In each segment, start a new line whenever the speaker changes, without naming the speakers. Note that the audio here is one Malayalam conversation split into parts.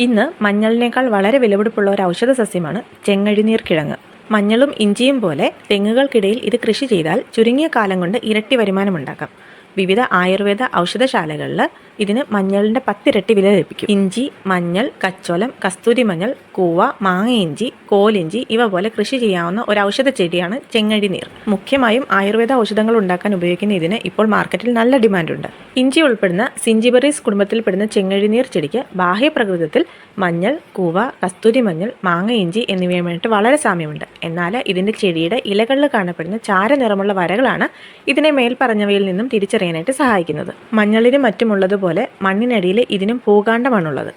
ഇന്ന് മഞ്ഞളിനേക്കാൾ വളരെ വിലപിടിപ്പുള്ള ഒരു ഔഷധ സസ്യമാണ് ചെങ്ങഴിനീർ കിഴങ്ങ്. മഞ്ഞളും ഇഞ്ചിയും പോലെ തെങ്ങുകൾക്കിടയിൽ ഇത് കൃഷി ചെയ്താൽ ചുരുങ്ങിയ കാലം കൊണ്ട് ഇരട്ടി വരുമാനമുണ്ടാക്കാം വിവിധ ആയുർവേദ ഔഷധശാലകളിൽ ഇതിന് മഞ്ഞളിന്റെ പത്തിരട്ടി വില ലഭിക്കും. ഇഞ്ചി മഞ്ഞൾ കച്ചോലം കസ്തൂരി മഞ്ഞൾ കൂവ മാങ്ങ ഇഞ്ചി കോലിഞ്ചി ഇവ പോലെ കൃഷി ചെയ്യാവുന്ന ഒരു ഔഷധ ചെടിയാണ് ചെങ്ങഴി നീർ. മുഖ്യമായും ആയുർവേദ ഔഷധങ്ങൾ ഉണ്ടാക്കാൻ ഉപയോഗിക്കുന്ന ഇതിന് ഇപ്പോൾ മാർക്കറ്റിൽ നല്ല ഡിമാൻഡുണ്ട്. ഇഞ്ചി ഉൾപ്പെടുന്ന സിഞ്ചിബറീസ് കുടുംബത്തിൽപ്പെടുന്ന ചെങ്ങഴി നീർ ചെടിക്ക് ബാഹ്യപ്രകൃതത്തിൽ മഞ്ഞൾ കൂവ കസ്തൂരി മഞ്ഞൾ മാങ്ങ ഇഞ്ചി എന്നിവയുമായിട്ട് വളരെ സാമ്യമുണ്ട്. എന്നാൽ ഇതിന്റെ ചെടിയുടെ ഇലകളിൽ കാണപ്പെടുന്ന ചാര നിറമുള്ള വരകളാണ് ഇതിനെ മേൽപ്പറഞ്ഞവയിൽ നിന്നും തിരിച്ചറിയാനായിട്ട് സഹായിക്കുന്നത്. മഞ്ഞളിനും മറ്റുമുള്ളതുപോലെ മണ്ണിനടിയിൽ ഇതിനും പൂകാണ്ഡമാണുള്ളത്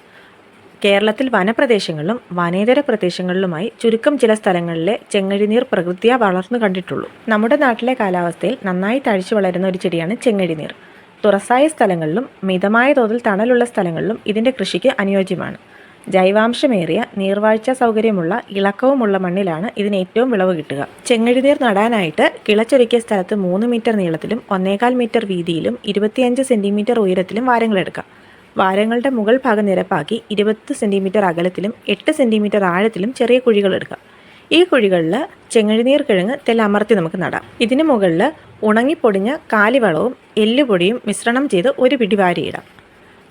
കേരളത്തിൽ വനപ്രദേശങ്ങളിലും വനേതര പ്രദേശങ്ങളിലുമായി ചുരുക്കം ചില സ്ഥലങ്ങളിലെ ചെങ്ങഴിനീർ പ്രകൃതിയാ വളർന്നു കണ്ടിട്ടുള്ളൂ. നമ്മുടെ നാട്ടിലെ കാലാവസ്ഥയിൽ നന്നായി തഴിച്ചു വളരുന്ന ഒരു ചെടിയാണ് ചെങ്ങഴിനീർ. തുറസായ സ്ഥലങ്ങളിലും മിതമായ തോതിൽ തണലുള്ള സ്ഥലങ്ങളിലും ഇതിന്റെ കൃഷിക്ക് അനുയോജ്യമാണ്. ജൈവാംശമേറിയ നീർവാഴ്ച സൗകര്യമുള്ള ഇളക്കവുമുള്ള മണ്ണിലാണ് ഇതിന് ഏറ്റവും വിളവ് കിട്ടുക. ചെങ്ങഴിനീർ നടാനായിട്ട് കിളച്ചൊരുക്കിയ സ്ഥലത്ത് മൂന്ന് മീറ്റർ നീളത്തിലും ഒന്നേകാൽ മീറ്റർ വീതിയിലും ഇരുപത്തിയഞ്ച് സെന്റിമീറ്റർ ഉയരത്തിലും വാരങ്ങളെടുക്കാം വാരങ്ങളുടെ മുകൾ ഭാഗം നിരപ്പാക്കി ഇരുപത് സെന്റിമീറ്റർ അകലത്തിലും എട്ട് സെന്റിമീറ്റർ ആഴത്തിലും ചെറിയ കുഴികൾ എടുക്കാം. ഈ കുഴികളിൽ ചെങ്ങഴിനീർ കിഴങ്ങ് തെല്ലമർത്തി നമുക്ക് നടാം. ഇതിന് മുകളിൽ ഉണങ്ങിപ്പൊടിഞ്ഞ കാലിവളവും എല്ലുപൊടിയും മിശ്രണം ചെയ്ത് ഒരു പിടി വാരിയിടാം.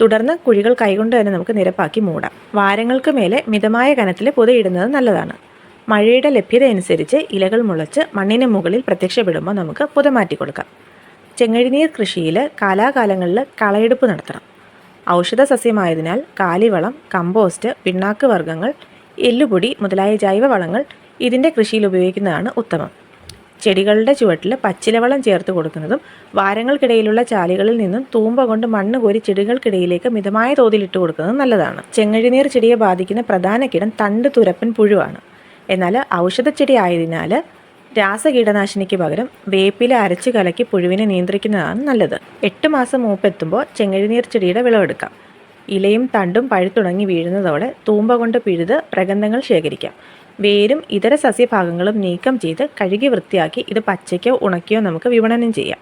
തുടർന്ന് കുഴികൾ കൈകൊണ്ട് തന്നെ നമുക്ക് നിരപ്പാക്കി മൂടാം. വാരങ്ങൾക്ക് മേലെ മിതമായ കനത്തിൽ പുതയിടുന്നത് നല്ലതാണ്. മഴയുടെ ലഭ്യത അനുസരിച്ച് ഇലകൾ മുളച്ച് മണ്ണിന് മുകളിൽ പ്രത്യക്ഷപ്പെടുമ്പോൾ നമുക്ക് പുത മാറ്റി കൊടുക്കാം ചെങ്ങഴിനീർ കൃഷിയിൽ കാലാകാലങ്ങളിൽ കളയെടുപ്പ് നടത്തണം. ഔഷധ സസ്യമായതിനാൽ കാലിവളം കമ്പോസ്റ്റ് പിണ്ണാക്ക് വർഗങ്ങൾ എല്ലുപൊടി മുതലായ ജൈവവളങ്ങൾ ഇതിന്റെ കൃഷിയിൽ ഉപയോഗിക്കുന്നതാണ് ഉത്തമം. ചെടികളുടെ ചുവട്ടിൽ പച്ചിലവളം ചേർത്ത് കൊടുക്കുന്നതും വാരങ്ങൾക്കിടയിലുള്ള ചാലികളിൽ നിന്നും തൂമ്പ കൊണ്ട് മണ്ണ് കോരി ചെടികൾക്കിടയിലേക്ക് മിതമായ തോതിൽ ഇട്ട് കൊടുക്കുന്നതും നല്ലതാണ്. ചെങ്ങഴിനീർ ചെടിയെ ബാധിക്കുന്ന പ്രധാന കീടം തണ്ട് തുരപ്പൻ പുഴുവാണ്. എന്നാൽ ഔഷധച്ചെടി ആയതിനാൽ രാസകീടനാശിനിക്ക് പകരം വേപ്പില അരച്ച് കലക്കി പുഴുവിനെ നിയന്ത്രിക്കുന്നതാണ് നല്ലത്. എട്ട് മാസം മൂപ്പെത്തുമ്പോൾ ചെങ്ങഴിനീർ ചെടിയുടെ വിളവെടുക്കാം. ഇലയും തണ്ടും പഴുത്തുണങ്ങി വീഴുന്നതോടെ തൂമ്പ കൊണ്ട് പിഴുത് പ്രഗന്ധങ്ങൾ ശേഖരിക്കാം. വേരും ഇതര സസ്യഭാഗങ്ങളും നീക്കം ചെയ്ത് കഴുകി വൃത്തിയാക്കി ഇത് പച്ചയ്ക്കോ ഉണക്കിയോ നമുക്ക് വിപണനം ചെയ്യാം.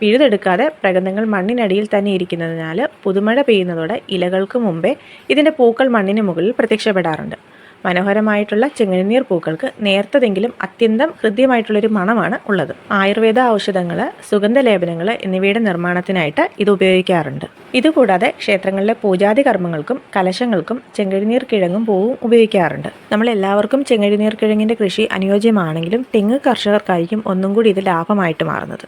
പിഴുതെടുക്കാതെ പ്രഗന്ധങ്ങൾ മണ്ണിനടിയിൽ തന്നെ ഇരിക്കുന്നതിനാൽ പുതുമഴ പെയ്യുന്നതോടെ ഇലകൾക്ക് മുമ്പേ ഇതിന്റെ പൂക്കൾ മണ്ണിന് മുകളിൽ പ്രത്യക്ഷപ്പെടാറുണ്ട്. മനോഹരമായിട്ടുള്ള ചെങ്ങനീർ പൂക്കൾക്ക് നേർത്തതെങ്കിലും അത്യന്തം ഹൃദ്യമായിട്ടുള്ളൊരു മണമാണ് ഉള്ളത്. ആയുർവേദ ഔഷധങ്ങൾ സുഗന്ധലേപനങ്ങൾ എന്നിവയുടെ നിർമ്മാണത്തിനായിട്ട് ഇത് ഉപയോഗിക്കാറുണ്ട്. ഇതുകൂടാതെ ക്ഷേത്രങ്ങളിലെ പൂജാതി കർമ്മങ്ങൾക്കും കലശങ്ങൾക്കും ചെങ്കഴിനീർ കിഴങ്ങും പൂവും ഉപയോഗിക്കാറുണ്ട്. നമ്മൾ എല്ലാവർക്കും ചെങ്കഴിനീർ കിഴങ്ങിന്റെ കൃഷി അനുയോജ്യമാണെങ്കിലും തെങ്ങ് കർഷകർക്കായിരിക്കും ഒന്നും കൂടി ഇത് ലാഭമായിട്ട് മാറുന്നത്.